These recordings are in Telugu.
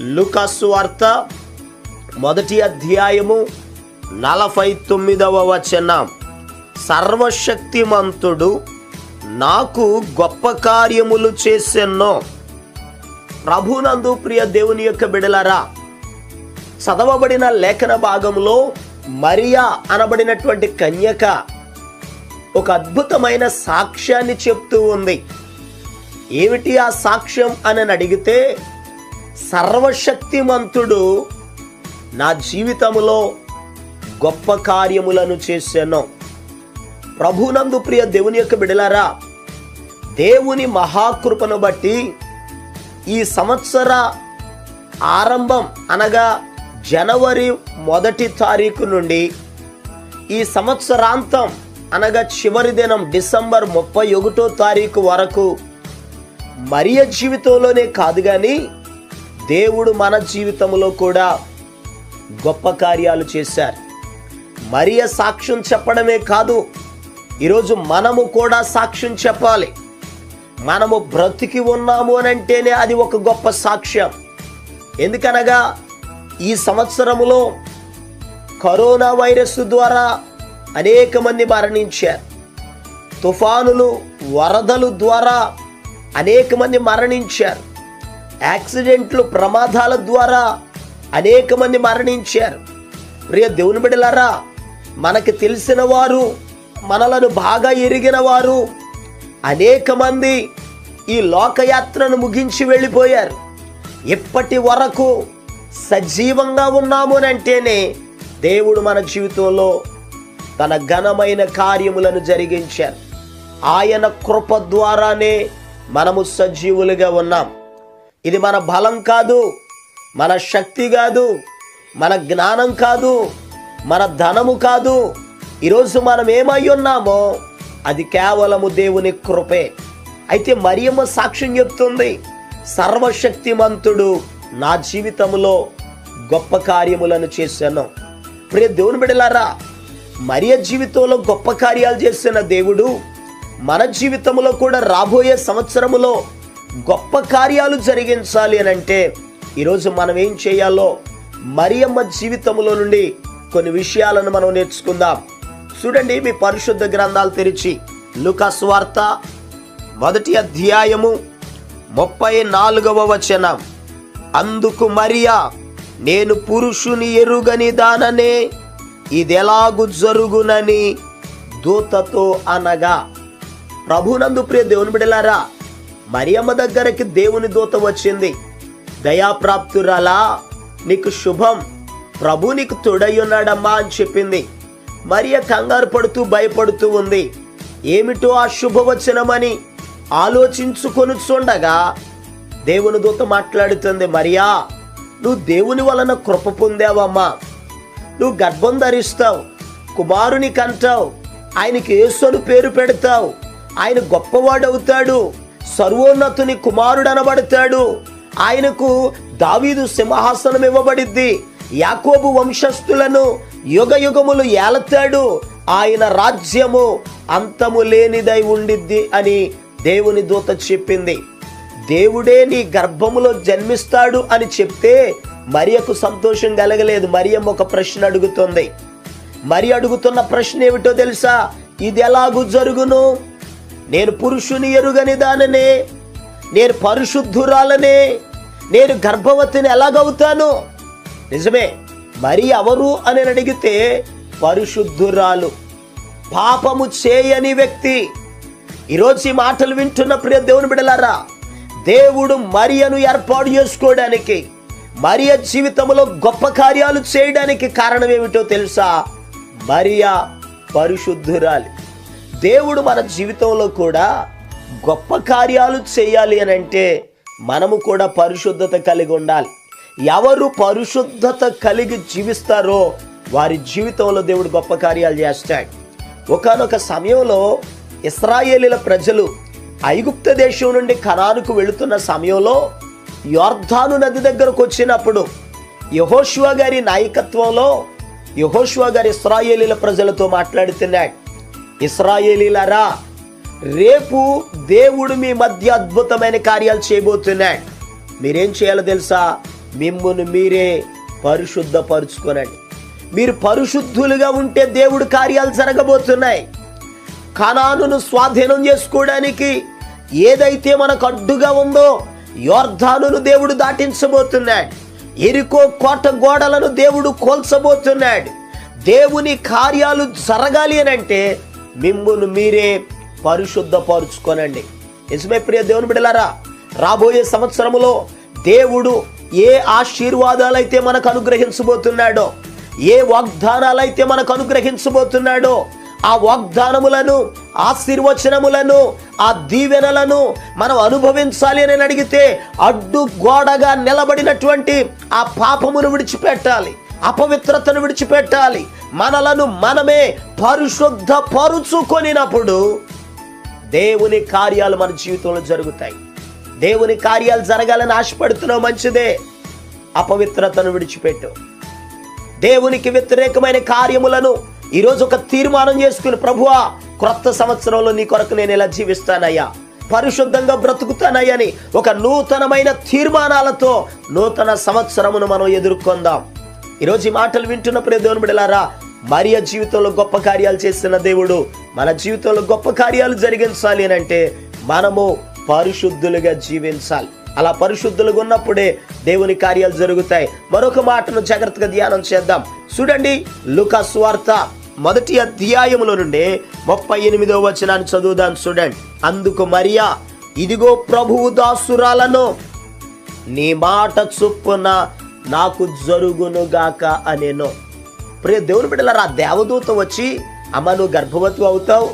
లుకాసు వార్త మొదటి అధ్యాయము నలభై తొమ్మిదవ వచనం. సర్వశక్తిమంతుడు నాకు గొప్ప కార్యములు చేసెన్నో. ప్రభునందు ప్రియ దేవుని యొక్క బిడలరా చదవబడిన లేఖన భాగంలో మరియా అనబడినటువంటి కన్యక ఒక అద్భుతమైన సాక్ష్యాన్ని చెప్తూ ఉంది. ఏమిటి ఆ సాక్ష్యం అని అడిగితే సర్వశక్తిమంతుడు నా జీవితంలో గొప్ప కార్యములను చేశాను. ప్రభునందు ప్రియ దేవుని యొక్క బిడలారా దేవుని మహాకృపను బట్టి ఈ సంవత్సర ఆరంభం అనగా జనవరి మొదటి తారీఖు నుండి ఈ సంవత్సరాంతం అనగా చివరి దినం డిసెంబర్ ముప్పై ఒకటో తారీఖు వరకు మరియ జీవితంలోనే కాదు కానీ దేవుడు మన జీవితంలో కూడా గొప్ప కార్యాలు చేశారు. మరియ సాక్ష్యం చెప్పడమే కాదు ఈరోజు మనము కూడా సాక్ష్యం చెప్పాలి. మనము బ్రతికి ఉన్నాము అని అంటేనే అది ఒక గొప్ప సాక్ష్యం. ఎందుకనగా ఈ సంవత్సరములో కరోనా వైరస్ ద్వారా అనేక మంది మరణించారు. తుఫానులు వరదలు ద్వారా అనేక మంది మరణించారు. యాక్సిడెంట్లు ప్రమాదాల ద్వారా అనేక మంది మరణించారు. ప్రియ దేవుని బిడలరా మనకి తెలిసిన వారు మనలను బాగా ఎరిగిన వారు అనేక మంది ఈ లోకయాత్రను ముగించి వెళ్ళిపోయారు. ఇప్పటి వరకు సజీవంగా ఉన్నాము అని అంటేనే దేవుడు మన జీవితంలో తన ఘనమైన కార్యములను జరిగించారు. ఆయన కృప ద్వారానే మనము సజీవులుగా ఉన్నాం. ఇది మన బలం కాదు మన శక్తి కాదు మన జ్ఞానం కాదు మన ధనము కాదు. ఈరోజు మనం ఏమై ఉన్నామో అది కేవలము దేవుని కృపే. అయితే మరియమ్మ సాక్ష్యం చెప్తుంది సర్వశక్తిమంతుడు నా జీవితంలో గొప్ప కార్యములను చేశాను. ప్రియ దేవుని బిడలారా మరియ జీవితంలో గొప్ప కార్యాలు చేసిన దేవుడు మన జీవితంలో కూడా రాబోయే సంవత్సరములో గొప్ప కార్యాలు జరిగించాలి అని అంటే ఈరోజు మనం ఏం చేయాలో మరియమ్మ జీవితంలో నుండి కొన్ని విషయాలను మనం నేర్చుకుందాం. చూడండి మీ పరిశుద్ధ గ్రంథాలు తెరిచి లుకాస్ వార్త మొదటి అధ్యాయము ముప్పై నాలుగవ వచనం. అందుకు మరియా నేను పురుషుని ఎరుగని దాననే ఇదెలాగు జరుగునని దూతతో అనగా ప్రభునందు ప్రియ దేవుని బిడలారా మరియమ్మ దగ్గరికి దేవుని దూత వచ్చింది. దయాప్రాప్తురాలా నీకు శుభం. ప్రభు నీకు తొడయ్యున్నాడమ్మా అని చెప్పింది. మరియ కంగారు పడుతూ భయపడుతూ ఉంది. ఏమిటో ఆ శుభవచనమని ఆలోచించుకొని చూడగా దేవుని దూత మాట్లాడుతుంది. మరియా నువ్వు దేవుని వలన కృప పొందావమ్మా. నువ్వు గర్భం ధరిస్తావు. కుమారుని కంటావు. ఆయనకి యేసుని పేరు పెడతావు. ఆయన గొప్పవాడవుతాడు. సర్వోన్నతుని కుమారుడనబడతాడు. ఆయనకు దావీదు సింహాసనం ఇవ్వబడిద్ది. యాకోబు వంశస్థులను యుగ యుగములు ఏలతాడు. ఆయన రాజ్యము అంతము లేనిదై ఉండిద్ది అని దేవుని దూత చెప్పింది. దేవుడే నీ గర్భములో జన్మిస్తాడు అని చెప్తే మరియకు సంతోషం కలగలేదు. మరియం ఒక ప్రశ్న అడుగుతుంది. మరి అడుగుతున్న ప్రశ్న ఏమిటో తెలుసా? ఇది ఎలాగూ జరుగును? నేను పురుషుని ఎరుగని దాననే నేను పరిశుద్ధురాలనే నేను గర్భవతిని ఎలాగవుతాను? నిజమే మరి ఎవరు అని అడిగితే పరిశుద్ధురాలు పాపము చేయని వ్యక్తి. ఈరోజు ఈ మాటలు వింటున్న ప్రియ దేవుని బిడలారా దేవుడు మరియను ఏర్పాటు చేసుకోవడానికి మరియ జీవితంలో గొప్ప కార్యాలు చేయడానికి కారణం ఏమిటో తెలుసా? మరియా పరిశుద్ధురాలి. దేవుడు మన జీవితంలో కూడా గొప్ప కార్యాలు చేయాలి అని అంటే మనము కూడా పరిశుద్ధత కలిగి ఉండాలి. ఎవరు పరిశుద్ధత కలిగి జీవిస్తారో వారి జీవితంలో దేవుడు గొప్ప కార్యాలు చేస్తాడు. ఒకానొక సమయంలో ఇస్రాయేలీల ప్రజలు ఐగుప్త దేశం నుండి కనానుకు వెళుతున్న సమయంలో యోర్ధాను నది దగ్గరకు వచ్చినప్పుడు యహోషువ గారి నాయకత్వంలో యహోషువ గారి ఇస్రాయేలీల ప్రజలతో మాట్లాడుతున్నాడు. ఇస్రాయేలీలరా రేపు దేవుడు మీ మధ్య అద్భుతమైన కార్యాలు చేయబోతున్నాడు. మీరేం చేయాలో తెలుసా? మిమ్మల్ని మీరే పరిశుద్ధపరుచుకోనండి. మీరు పరిశుద్ధులుగా ఉంటే దేవుడు కార్యాలు జరగబోతున్నాయి. కణాను స్వాధీనం చేసుకోవడానికి ఏదైతే మనకు అడ్డుగా ఉందో యోర్ధానును దేవుడు దాటించబోతున్నాడు. ఎరికో కోట గోడలను దేవుడు కోల్చబోతున్నాడు. దేవుని కార్యాలు జరగాలి అని అంటే మిమ్మును మీరే పరిశుద్ధపరుచుకోనండి. నిజమే ప్రియ దేవుని బిడలారా రాబోయే సంవత్సరములో దేవుడు ఏ ఆశీర్వాదాలైతే మనకు అనుగ్రహించబోతున్నాడో ఏ వాగ్దానాలైతే మనకు అనుగ్రహించబోతున్నాడో ఆ వాగ్దానములను ఆశీర్వచనములను ఆ దీవెనలను మనం అనుభవించాలి అని అడిగితే అడ్డు గోడగా నిలబడినటువంటి ఆ పాపమును విడిచిపెట్టాలి అపవిత్రతను విడిచిపెట్టాలి మనలను మనమే పరిశుద్ధ పరుచుకొనినప్పుడు దేవుని కార్యాలు మన జీవితంలో జరుగుతాయి. దేవుని కార్యాలు జరగాలని ఆశపడుతున్నావు మంచిదే. అపవిత్రతను విడిచిపెట్టు. దేవునికి వ్యతిరేకమైన కార్యములను ఈరోజు ఒక తీర్మానం చేసుకుని ప్రభువా క్రొత్త సంవత్సరంలో నీ కొరకు నేను ఎలా జీవిస్తానయ్యా. పరిశుద్ధంగా బ్రతుకుతానయ్యని ఒక నూతనమైన తీర్మానాలతో నూతన సంవత్సరమును మనం ఎదుర్కొందాం. ఈరోజు ఈ మాటలు వింటున్న దేవుని బిడలారా మరియ జీవితంలో గొప్ప కార్యాలు చేస్తున్న దేవుడు మన జీవితంలో గొప్ప కార్యాలు జరిగించాలి అని అంటే మనము పరిశుద్ధులుగా జీవించాలి. అలా పరిశుద్ధులుగా ఉన్నప్పుడే దేవుని కార్యాలు జరుగుతాయి. మరొక మాటను జాగ్రత్తగా ధ్యానం చేద్దాం. చూడండి లుకా స్వార్త మొదటి అధ్యాయంలో నుండి ముప్పై ఎనిమిదో వచనాన్ని చదువుదాం చూడండి. అందుకు మరియా ఇదిగో ప్రభువు దాసురాలను నీ మాట చొప్పున నాకు జరుగునుగాక అనేను. ప్రియ దేవుని బిడ్డలారా ఆ దేవదూత వచ్చి అమ్మ నువ్వు గర్భవతి అవుతావు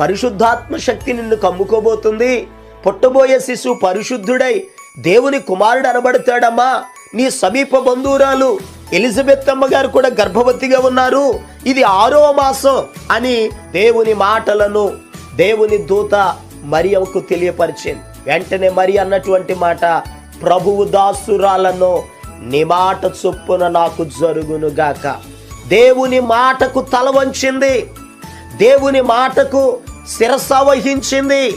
పరిశుద్ధాత్మ శక్తి నిన్ను కమ్ముకోబోతుంది పుట్టబోయే శిశువు పరిశుద్ధుడై దేవుని కుమారుడు అనబడతాడమ్మా. నీ సమీప బంధువురాలు ఎలిజబెత్ అమ్మ గారు కూడా గర్భవతిగా ఉన్నారు. ఇది ఆరో మాసం అని దేవుని మాటలను దేవుని దూత మరియకు తెలియపరిచింది. వెంటనే మరి అన్నటువంటి మాట ప్రభువు దాసురాలను నీ మాట చొప్పున నాకు జరుగును గాక. దేవుని మాటకు తల వంచింది. దేవుని మాటకు శిరస వహించింది.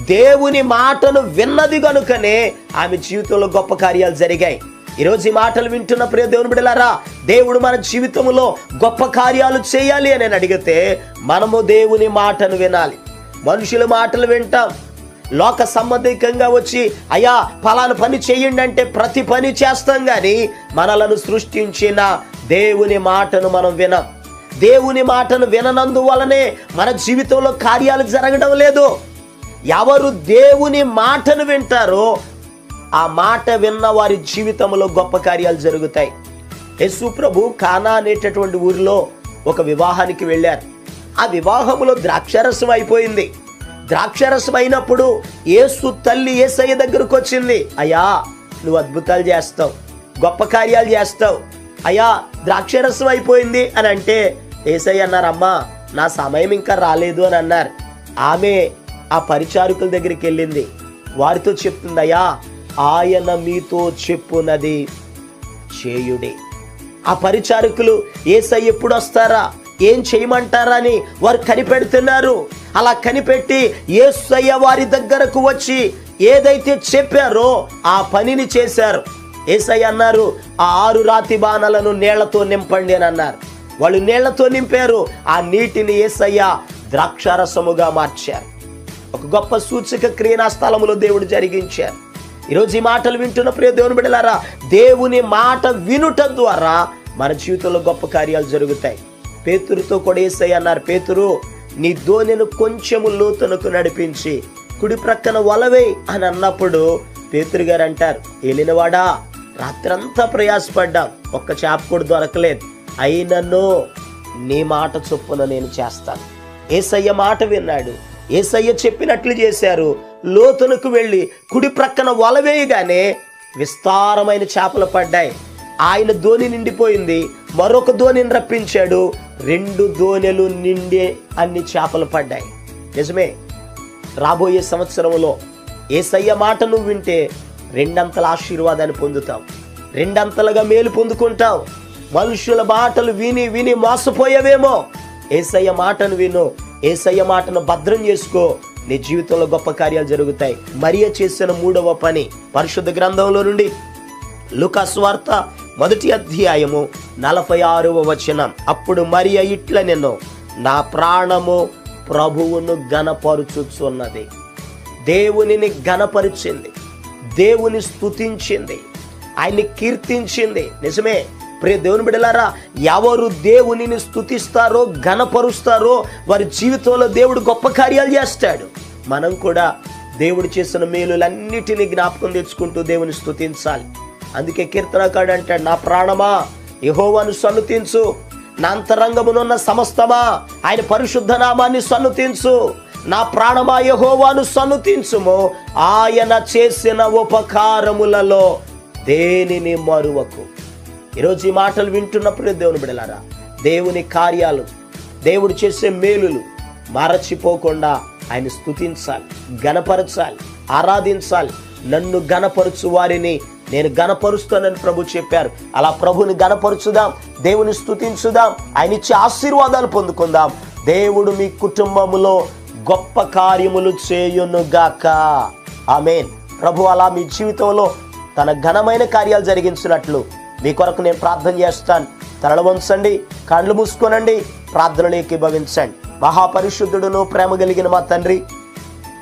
దేవుని మాటను విన్నది గనుకనే ఆమె జీవితంలో గొప్ప కార్యాలు జరిగాయి. ఈరోజు ఈ మాటలు వింటున్న ప్రియ దేవుని బిడలారా దేవుడు మన జీవితంలో గొప్ప కార్యాలు చేయాలి అని అడిగితే మనము దేవుని మాటను వినాలి. మనుషుల మాటలు వింటాం లోక సంబంధికంగా వచ్చి అయ్యా ఫలాను పని చేయండి అంటే ప్రతి పని చేస్తాం కానీ మనలను సృష్టించిన దేవుని మాటను మనం వినం. దేవుని మాటను విననందువలనే మన జీవితంలో కార్యాలు జరగడం లేదు. ఎవరు దేవుని మాటను వింటారో ఆ మాట విన్న వారి జీవితంలో గొప్ప కార్యాలు జరుగుతాయి. యేసు ప్రభు కానా అనేటటువంటి ఊరిలో ఒక వివాహానికి వెళ్ళారు. ఆ వివాహంలో ద్రాక్షరసం అయిపోయింది. ద్రాక్షరసం అయినప్పుడు యేసు తల్లి ఏసయ్య దగ్గరకు వచ్చింది అయ్యా నువ్వు అద్భుతాలు చేస్తావు గొప్ప కార్యాలు చేస్తావు. అయ్యా ద్రాక్షరసం అయిపోయింది అని అంటే ఏసయ్య అన్నారమ్మా నా సమయం ఇంకా రాలేదు అని అన్నారు. ఆమె ఆ పరిచారకుల దగ్గరికి వెళ్ళింది. వారితో చెప్తుంది అయ్యా ఆయన మీతో చెప్పునది చేయుడే. ఆ పరిచారకులు ఏసై ఎప్పుడు వస్తారా? ఏం చేయమంటారని వారు కనిపెడుతున్నారు. అలా కనిపెట్టి ఏసయ్య వారి దగ్గరకు వచ్చి ఏదైతే చెప్పారో ఆ పనిని చేశారు. ఏసయ్య అన్నారు ఆ ఆరు రాతి బాణలను నీళ్ళతో నింపండి అని అన్నారు. వాళ్ళు నీళ్ళతో నింపారు. ఆ నీటిని ఏసయ్య ద్రాక్షారసముగా మార్చారు. ఒక గొప్ప సూచక క్రియనా స్థలములో దేవుడు జరిగించారు. ఈరోజు ఈ మాటలు వింటున్న ప్రియ దేవుని బిడలారా దేవుని మాట వినుట ద్వారా మన జీవితంలో గొప్ప కార్యాలు జరుగుతాయి. పేతురుతో కూడా ఏసయ్య అన్నారు పేతురు నీ ధోనిను కొంచెము లోతునకు నడిపించి కుడి ప్రక్కన వలవే అని అన్నప్పుడు పేతురు గారు అంటారు వెళ్ళినవాడా రాత్రంతా ప్రయాసపడ్డాం ఒక్క చేప కూడా దొరకలేదు. అయినను నీ మాట చొప్పున నేను చేస్తాను. ఏసయ్య మాట విన్నాడు. ఏసయ్య చెప్పినట్లు చేశారు. లోతునకు వెళ్ళి కుడి ప్రక్కన వలవేయగానే విస్తారమైన చేపలు పడ్డాయి. ఆయన ధోని నిండిపోయింది. మరొక ధోనిని రప్పించాడు. రెండు దోనెలు నిండే అన్ని చేపలు పడ్డాయి. నిజమే రాబోయే సంవత్సరంలో ఏసయ్య మాట నువ్వు వింటే రెండంతల ఆశీర్వాదాన్ని పొందుతావు. రెండంతలుగా మేలు పొందుకుంటావు. మనుషుల మాటలు విని విని మోసపోయావేమో. ఏసయ్య మాటను విను. ఏసయ్య మాటను భద్రం చేసుకో. నీ జీవితంలో గొప్ప కార్యాలు జరుగుతాయి. మరియ చేసిన మూడవ పని పరిశుద్ధ గ్రంథంలో నుండి. లుకాస్ వార్త మొదటి అధ్యాయము నలభై ఆరవ వచనం. అప్పుడు మరియ ఇట్ల నేను నా ప్రాణము ప్రభువును గణపరుచుచున్నది దేవునిని గణపరిచింది దేవుని స్థుతించింది ఆయన్ని కీర్తించింది. నిజమే. ప్రియ దేవుని బిడలారా ఎవరు దేవునిని స్థుతిస్తారో ఘనపరుస్తారో వారి జీవితంలో దేవుడు గొప్ప కార్యాలు చేస్తాడు. మనం కూడా దేవుడు చేసిన మేలులన్నిటినీ జ్ఞాపకం తెచ్చుకుంటూ దేవుని స్థుతించాలి అందుకే కీర్తనకాడు అంటాడు నా ప్రాణమా యహోవాను సన్నుతించు. నా అంతరంగమునున్న సమస్తమా ఆయన పరిశుద్ధ నామాన్ని సన్నుతించు. నా ప్రాణమా యహోవాను సన్నుతించుము. ఆయన చేసిన ఉపకారములలో దేనిని మరువకు? ఈరోజు ఈ మాటలు వింటున్నప్పుడే దేవుని బిడలారా దేవుని కార్యాలు దేవుడు చేసే మేలులు మరచిపోకుండా ఆయన స్థుతించాలి గనపరచాలి ఆరాధించాలి. నన్ను గనపరచు వారిని నేను గనపరుస్తానని ప్రభు చెప్పారు. అలా ప్రభుని గనపరుచుదాం దేవుని స్థుతించుదాం ఆయన ఇచ్చే ఆశీర్వాదాలు పొందుకుందాం. దేవుడు మీ కుటుంబములో గొప్ప కార్యములు చేయునుగాక. ఆమెన్. ప్రభు అలా మీ జీవితంలో తన ఘనమైన కార్యాలు జరిగించినట్లు మీ కొరకు నేను ప్రార్థన చేస్తాను. తలలు వంచండి కళ్ళు మూసుకోనండి ప్రార్థనలు ఏకీభవించండి మహాపరిశుద్ధుడును ప్రేమ కలిగిన మా తండ్రి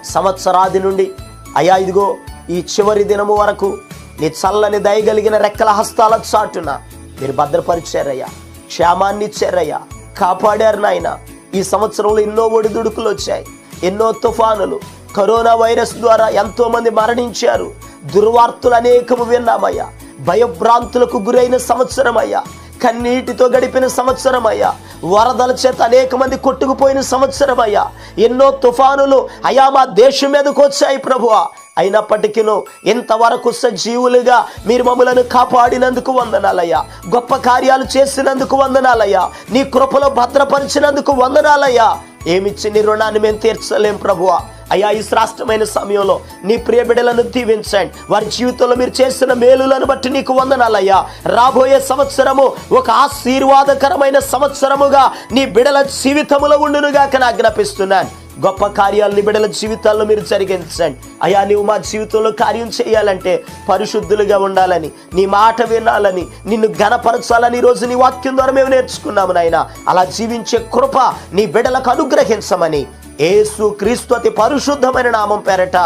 సంవత్సరాది నుండి అయా ఇదిగో ఈ చివరి దినము వరకు నీ చల్లని దయగలిగిన రెక్కల హస్తాల చాటున మీరు భద్రపరిచారయ్యా. క్షేమాన్ని ఇచ్చారయ్యా. కాపాడారు నాయన. ఈ సంవత్సరంలో ఎన్నో ఒడిదుడుకులు వచ్చాయి. ఎన్నో తుఫానులు. కరోనా వైరస్ ద్వారా ఎంతోమంది మరణించారు. దుర్వార్తలు అనేకము విన్నామయ్యా. భయభ్రాంతులకు గురైన సంవత్సరం అయ్యా కన్నీటితో గడిపిన సంవత్సరం అయ్యా వరదల చేత అనేక మంది కొట్టుకుపోయిన సంవత్సరం అయ్యా ఎన్నో తుఫానులు అయా మా దేశం మీదకు వచ్చాయి ప్రభువా. అయినప్పటికీ ఇంతవరకు సజీవులుగా మీరు మమ్మలను కాపాడినందుకు వందనాలయ్యా. గొప్ప కార్యాలు చేసినందుకు వందనాలయ్యా. నీ కృపలో భద్రపరిచినందుకు వందనాలయ్యా. ఏమిచ్చి నీ రుణాన్ని మేము తీర్చలేం ప్రభువా? అయ్యా ఈ శ్రాష్టమైన సమయంలో నీ ప్రియ బిడ్డలను దీవించండి. వారి జీవితంలో మీరు చేసిన మేలులను బట్టి నీకు వందనాలయ్యా. రాబోయే సంవత్సరము ఒక ఆశీర్వాదకరమైన సంవత్సరముగా నీ బిడల జీవితములో ఉండునుగాక నా జ్ఞాపిస్తున్నాను గొప్ప కార్యాలని బిడ్డల బిడల జీవితాల్లో మీరు జరిగించండి. అయ్యా నువ్వు మా జీవితంలో కార్యం చేయాలంటే పరిశుద్ధులుగా ఉండాలని నీ మాట వినాలని నిన్ను ఘనపరచాలని ఈ రోజు నీ వాక్యం ద్వారా మేము నేర్చుకున్నాము నాయన. అలా జీవించే కృప నీ బిడలకు అనుగ్రహించమని ఏసు క్రీస్తు అతి పరిశుద్ధమైన నామం పేరట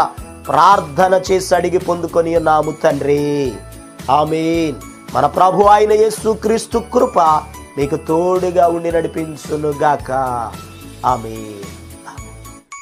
ప్రార్థన చేసి అడిగి పొందుకొని నాము తండ్రి. ఆమీన్. మన ప్రభు ఆయన యేసు క్రీస్తు కృప మీకు తోడుగా ఉండి నడిపించునుగాక. ఆమీన్.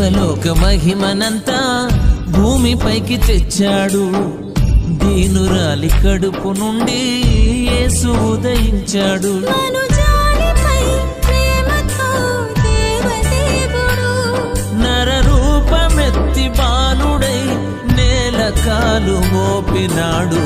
దేవలోక మహిమనంతా భూమిపైకి తెచ్చాడు. దీనురాలి కడుపు నుండి యేసు ఉదయించాడు. నరరూపమెత్తి బాలుడై నేల కాలు మోపినాడు.